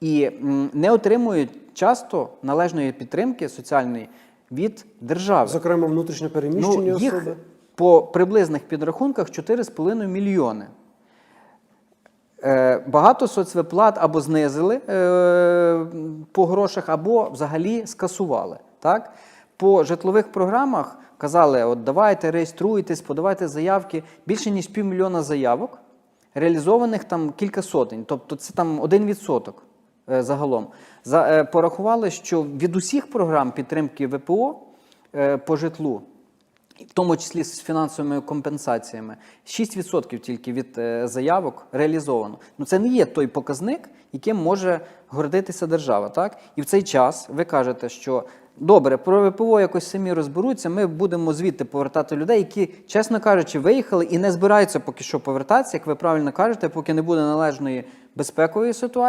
і не отримують часто належної підтримки соціальної від держави. Зокрема, внутрішньо переміщені Ну, їх особи. по приблизних підрахунках 4,5 мільйони. Е, Багато соцвиплат або знизили е, по грошах, або взагалі скасували. Так? По житлових програмах казали: от давайте реєструйтесь, подавайте заявки. Більше ніж півмільйона заявок, реалізованих там кілька сотень, тобто це там 1% е, загалом. За, е, порахували, що від усіх програм підтримки ВПО е, по житлу в тому числі з фінансовими компенсаціями, 6% тільки від е, заявок реалізовано. Ну це не є той показник, яким може гордитися держава. Так? І в цей час ви кажете, що добре, про ВПО якось самі розберуться, ми будемо звідти повертати людей, які, чесно кажучи, виїхали і не збираються поки що повертатися, як ви правильно кажете, поки не буде належної безпекової ситуації.